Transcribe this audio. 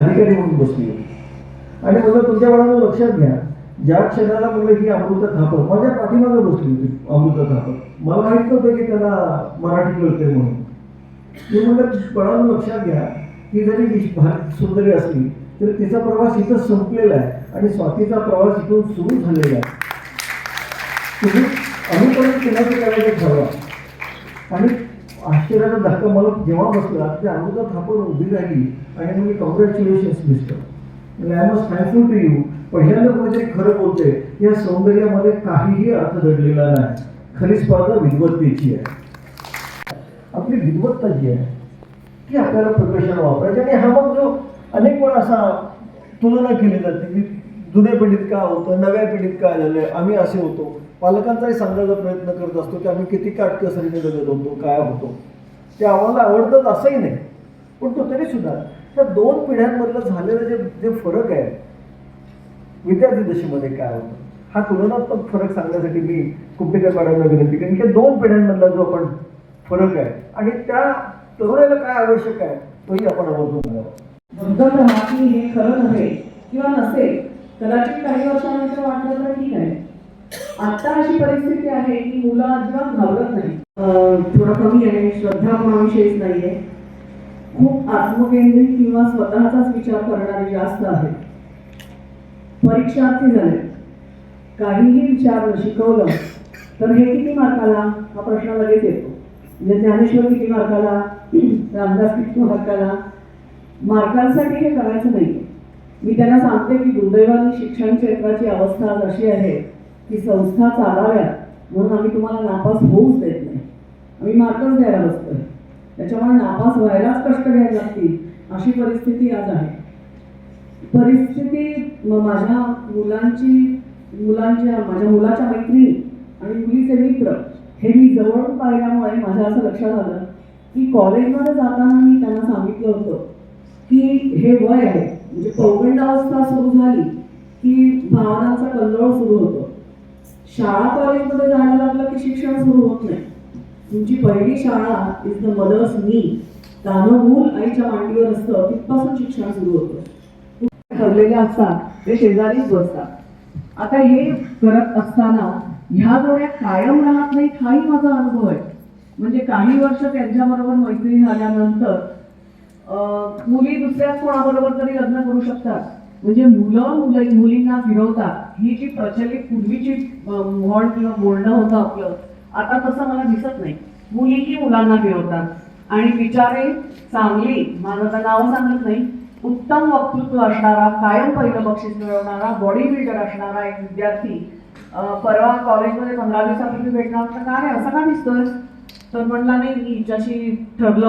अधिकारी म्हणून बसली आणि म्हणलं तुमच्या बाळांनो लक्षात घ्या ज्या क्षणाला म्हणलं ही अमृता थापत माझ्या पाठीमागे बसली होती अमृता थापत मला माहीत नव्हतं की त्यांना मराठी कळते म्हणून. मी म्हणलं बाळांनो लक्षात घ्या ती जरी विश- सुंदरी असली तरी तिचा प्रवास इथं संपलेला आहे आणि स्वातीचा प्रवास इथून सुरू झालेला आहे. तुम्ही अनुकरण केल्याचं करायचं ठरवा. आणि आश्चर्याचा धक्का मला जेव्हा बसला ते अमृता थापून उभी राहिली आणि म्हणजे congratulations mister I must thankful to you पहिल्यांदा कोणीतरी खरं बोलते या सौंदर्यामध्ये काहीही अर्थ दडलेला नाही. खरी स्पर्धा विद्वत्तेची आहे. आपली विद्वत्ता जी आहे ती आपल्याला प्रकर्षाला वापरायची आणि हा मग जो अनेक वेळा असा तुलना केली जाते की जुन्या पिढीत काय होतं नव्या पिढीत काय झालं आम्ही असे होतो. पालकांचाही सांगायचा प्रयत्न करत असतो की आम्ही किती काटकसरीने जगत होतो काय होतो. ते आम्हाला आवडतंच असंही नाही. पण तो तरी सुद्धा त्या दोन पिढ्यांमधलं झालेलं जे जे फरक आहे विद्यार्थी दशेमध्ये काय होतं? हा तुलनात्मक फरक सांगण्यासाठी मी कुंभेकर मॅडमला विनंती कारण की दोन पिढ्यांमधला जो आपण फरक आहे आणि त्या तरुणाला काय आवश्यक आहे तोही आपण आवर्जून घ्यावा बघत हे खरं नव्हे किंवा नसेल कदाचित काही वर्षानंतर वाटलं तर ठीक आहे. आता अशी परिस्थिती आहे की मुलं अजिबात घाबरत नाही आत्मकेंद्रित किंवा स्वतःचाच विचार करणारे जास्त आहेत परीक्षार्थी झाले. काहीही विचारलं शिकवलं तर हे किती मार्काला? हा प्रश्न लगेच येतो. म्हणजे ज्ञानेश्वर किती मार्काला? रामदास किती मार्काला? मार्कांसाठी हे करायचं नाही. मी त्यांना सांगते की दुर्दैवाने शिक्षण क्षेत्राची अवस्था अशी आहे की संस्था चालाव्यात म्हणून आम्ही तुम्हाला नापास होऊच देत नाही. आम्ही मार्कच द्यायला बसतोय. त्याच्यामुळे नापास व्हायलाच कष्ट घ्यायला लागतील. अशी परिस्थिती आज आहे. परिस्थिती माझ्या मुलांची मुलांच्या माझ्या मुलाच्या मैत्रिणी आणि मुलीचे मित्र हे मी जवळून पाहिल्यामुळे माझ्या असं लक्षात आलं की कॉलेजमध्ये जाताना मी त्यांना सांगितलं होतं की हे वय आहे म्हणजे पौगंडावस्था सुरू झाली की भावनांचा कल्लोळ सुरू होतो. शाळा कॉलेजमध्ये जायला लागलं की शिक्षण सुरू होत नाही. तुमची पहिली शाळा इज द मदर्स मी तानं मूल आईच्या मांडीवर असतं तिथपासून शिक्षण सुरू होतं. ठरलेले असतात ते शेजारीच बसतात आता हे करत असताना ह्या जोड्या कायम राहत नाहीत हाही माझा अनुभव आहे. म्हणजे काही वर्ष त्यांच्याबरोबर मैत्री झाल्यानंतर अं, मुली दुसऱ्याच कोणाबरोबर तरी लग्न करू शकतात. म्हणजे मुलं मुली मुलींना फिरवतात. ही जी प्रचलित पूर्वीची म्हण किंवा बोलणं होतं आपलं आता तसं मला दिसत नाही. मुलीही मुलांना मिळवतात. आणि विचारे चांगली माझं तर नाव सांगत नाही उत्तम वक्तृत्व असणारा कायम पहिलं बक्षीस मिळवणारा बॉडी बिल्डर असणारा एक विद्यार्थी परवा कॉलेजमध्ये पंधरा दिवसापूर्वी भेटणार तर काय रे, असं का दिसतोय? तर म्हणला नाही मी हिच्याशी ठरलं